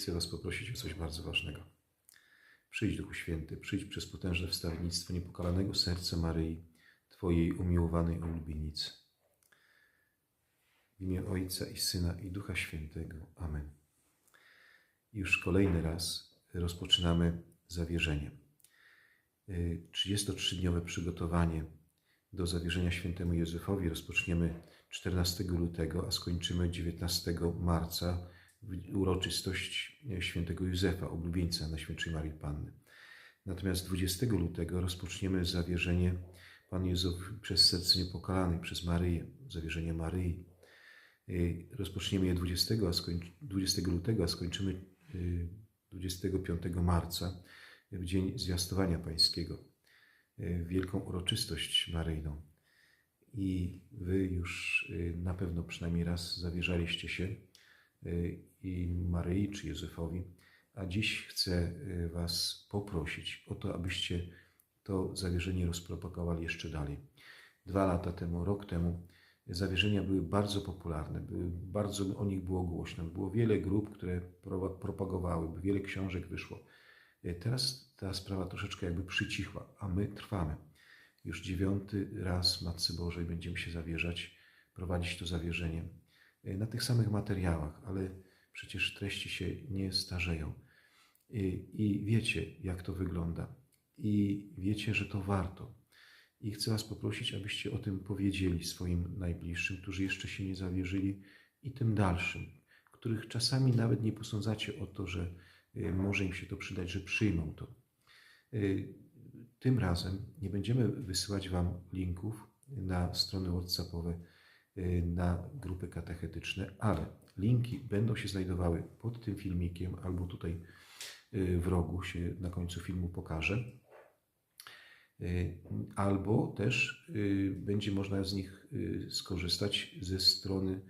chcę Was poprosić o coś bardzo ważnego. Przyjdź, Duchu Święty, przyjdź przez potężne wstawiennictwo niepokalanego serca Maryi, Twojej umiłowanej ulubienicy. W imię Ojca i Syna i Ducha Świętego. Amen. Już kolejny raz rozpoczynamy zawierzenie. Y, 33-dniowe przygotowanie do zawierzenia świętemu Józefowi rozpoczniemy 14 lutego, a skończymy 19 marca uroczystość świętego Józefa, oblubieńca Najświętszej Marii Panny. Natomiast 20 lutego rozpoczniemy zawierzenie Pan Józef przez serce niepokalanych, przez Maryję, zawierzenie Maryi. Y, Rozpoczniemy je 20, a skończy, 20 lutego, a skończymy y, 25 marca, w dzień zwiastowania pańskiego, wielką uroczystość maryjną. I wy już na pewno przynajmniej raz zawierzaliście się i Maryi czy Józefowi, a dziś chcę y, was poprosić o to, abyście to zawierzenie rozpropagowali jeszcze dalej. Dwa lata temu, rok temu zawierzenia były bardzo popularne, były, bardzo o nich było głośno. Było wiele grup, które pro- propagowały, wiele książek wyszło. Y, Teraz ta sprawa troszeczkę jakby przycichła, a my trwamy. Już dziewiąty raz Matce Bożej będziemy się zawierzać, prowadzić to zawierzenie y, na tych samych materiałach, ale przecież treści się nie starzeją. I, I wiecie, jak to wygląda. I wiecie, że to warto. I chcę Was poprosić, abyście o tym powiedzieli swoim najbliższym, którzy jeszcze się nie zawierzyli, i tym dalszym, których czasami nawet nie posądzacie o to, że y, może im się to przydać, że przyjmą to. Y, Tym razem nie będziemy wysyłać Wam linków na strony WhatsAppowe, y, na grupy katechetyczne, ale linki będą się znajdowały pod tym filmikiem albo tutaj y, w rogu się na końcu filmu pokaże. Y, Albo też y, będzie można z nich y, skorzystać ze strony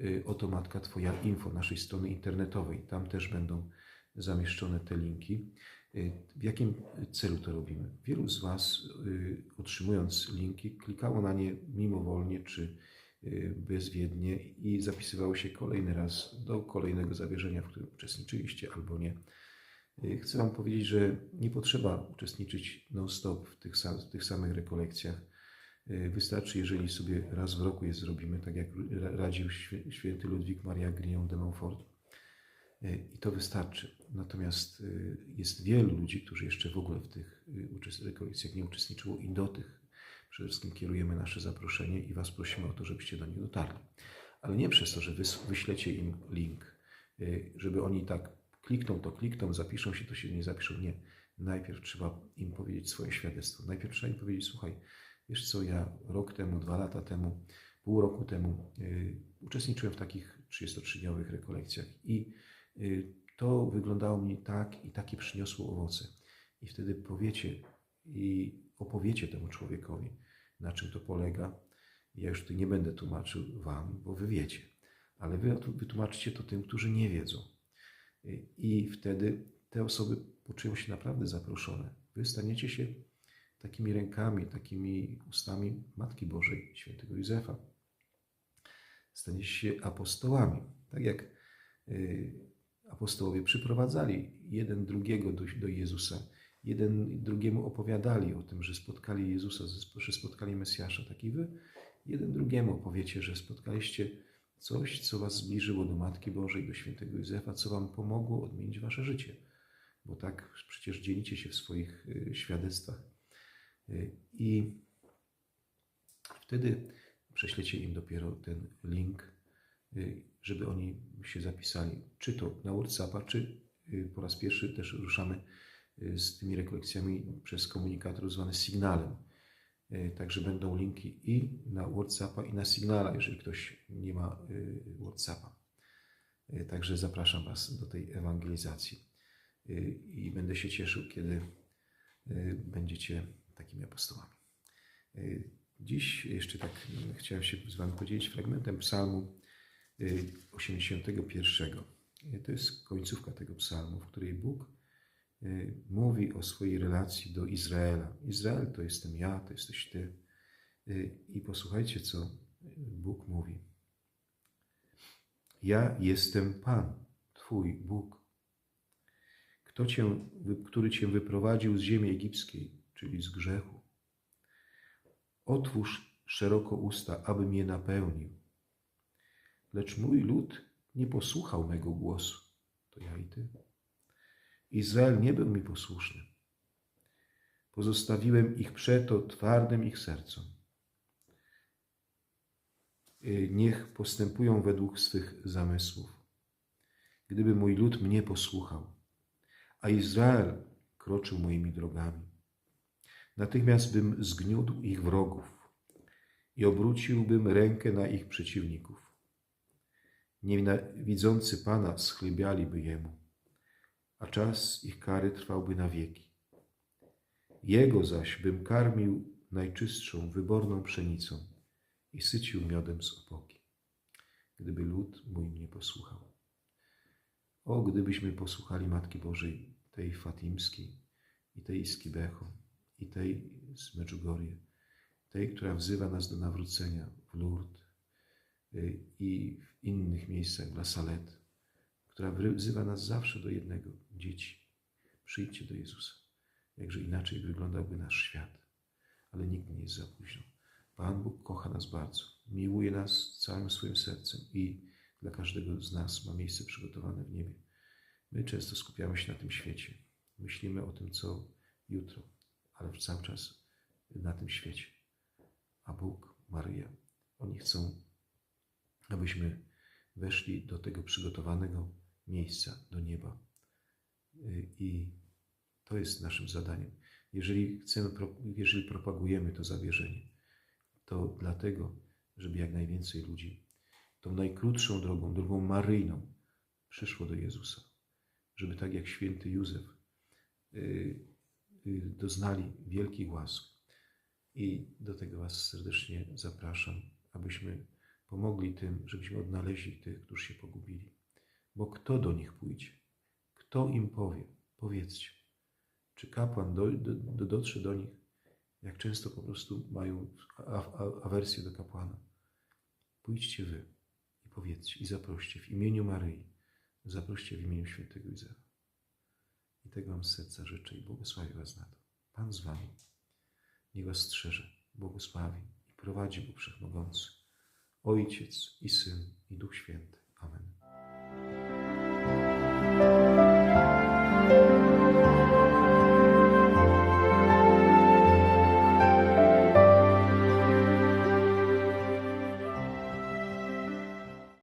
y, Oto Matka Twoja Info, naszej strony internetowej. Tam też będą zamieszczone te linki. Y, W jakim celu to robimy? Wielu z Was, y, otrzymując linki, klikało na nie mimowolnie czy y, bezwiednie i zapisywało się kolejny raz do kolejnego zawierzenia, w którym uczestniczyliście albo nie. Y, Chcę Wam powiedzieć, że nie potrzeba uczestniczyć non-stop w tych, w tych samych rekolekcjach. Y, Wystarczy, jeżeli sobie raz w roku je zrobimy, tak jak ra- radził święty Ludwik Maria Grignon de Montfort. Y, I to wystarczy. Natomiast y, jest wielu ludzi, którzy jeszcze w ogóle w tych y, rekolekcjach nie uczestniczyło i do tych przede wszystkim kierujemy nasze zaproszenie i Was prosimy o to, żebyście do nich dotarli. Ale nie przez to, że wyślecie im link, y, żeby oni tak klikną to, klikną, zapiszą się, to się nie zapiszą. Nie. Najpierw trzeba im powiedzieć swoje świadectwo. Najpierw trzeba im powiedzieć, słuchaj, wiesz co, ja rok temu, dwa lata temu, pół roku temu y, uczestniczyłem w takich 33-dniowych rekolekcjach i y, to wyglądało mi tak i takie przyniosło owoce. I wtedy powiecie i opowiecie temu człowiekowi, na czym to polega. Ja już tu nie będę tłumaczył Wam, bo Wy wiecie, ale Wy wytłumaczycie to tym, którzy nie wiedzą. I wtedy te osoby poczują się naprawdę zaproszone. Wy staniecie się takimi rękami, takimi ustami Matki Bożej, świętego Józefa. Staniecie się apostołami. Tak jak y, apostołowie przyprowadzali jeden drugiego do, do Jezusa, jeden drugiemu opowiadali o tym, że spotkali Jezusa, że spotkali Mesjasza, tak i wy jeden drugiemu opowiecie, że spotkaliście coś, co was zbliżyło do Matki Bożej, do świętego Józefa, co wam pomogło odmienić wasze życie. Bo tak przecież dzielicie się w swoich y, świadectwach. Y, I wtedy prześlecie im dopiero ten link, y, żeby oni się zapisali, czy to na WhatsAppa, czy po raz pierwszy też ruszamy z tymi rekolekcjami przez komunikator zwany Signalem. Y, Także będą linki i na WhatsAppa, i na Signala, jeżeli ktoś nie ma y, WhatsAppa. Y, Także zapraszam Was do tej ewangelizacji Y, i będę się cieszył, kiedy y, będziecie takimi apostołami. Y, Dziś jeszcze tak y, chciałem się z Wami podzielić fragmentem psalmu y, 81. Y, To jest końcówka tego psalmu, w której Bóg y, mówi o swojej relacji do Izraela. Izrael to jestem ja, to jesteś Ty. Y, I posłuchajcie, co Bóg mówi. Ja jestem Pan, Twój Bóg. Kto cię, który Cię wyprowadził z ziemi egipskiej, czyli z grzechu. Otwórz szeroko usta, aby mnie napełnił. Lecz mój lud nie posłuchał mego głosu. To ja i Ty. Izrael nie był mi posłuszny. Pozostawiłem ich przeto twardym ich sercom. Y, Niech postępują według swych zamysłów. Gdyby mój lud mnie posłuchał, a Izrael kroczył moimi drogami, natychmiast bym zgniótł ich wrogów i obróciłbym rękę na ich przeciwników. Nienawidzący Pana schlebialiby Jemu, a czas ich kary trwałby na wieki. Jego zaś bym karmił najczystszą, wyborną pszenicą i sycił miodem z opoki, gdyby lud mój mnie posłuchał. O, gdybyśmy posłuchali Matki Bożej, tej fatimskiej, i tej z i tej z Medjugorje, tej, która wzywa nas do nawrócenia w Lourdes y, i w innych miejscach, w La Salette, która wzywa nas zawsze do jednego, dzieci, przyjdźcie do Jezusa. Jakże inaczej wyglądałby nasz świat, ale nigdy nie jest za późno. Pan Bóg kocha nas bardzo, miłuje nas całym swoim sercem i dla każdego z nas ma miejsce przygotowane w niebie. My często skupiamy się na tym świecie, myślimy o tym, co jutro, ale cały czas na tym świecie. A Bóg, Maryja, oni chcą, abyśmy weszli do tego przygotowanego miejsca, do nieba. Y, I to jest naszym zadaniem. Jeżeli chcemy, jeżeli propagujemy to zawierzenie, to dlatego, żeby jak najwięcej ludzi tą najkrótszą drogą, drogą maryjną, przyszło do Jezusa. Żeby tak jak święty Józef y, y, doznali wielkich łask. I do tego Was serdecznie zapraszam, abyśmy pomogli tym, żebyśmy odnaleźli tych, którzy się pogubili. Bo kto do nich pójdzie? Kto im powie? Powiedzcie. Czy kapłan do, do, do, dotrze do nich? Jak często po prostu mają awersję do kapłana. Pójdźcie wy i powiedzcie, i zaproście w imieniu Maryi, zaproście w imieniu świętego Józefa. I tego Wam z serca życzę i błogosławię Was na to. Pan z Wami. Niech Was strzeże, błogosławi i prowadzi Bóg Wszechmogący, Ojciec i Syn i Duch Święty.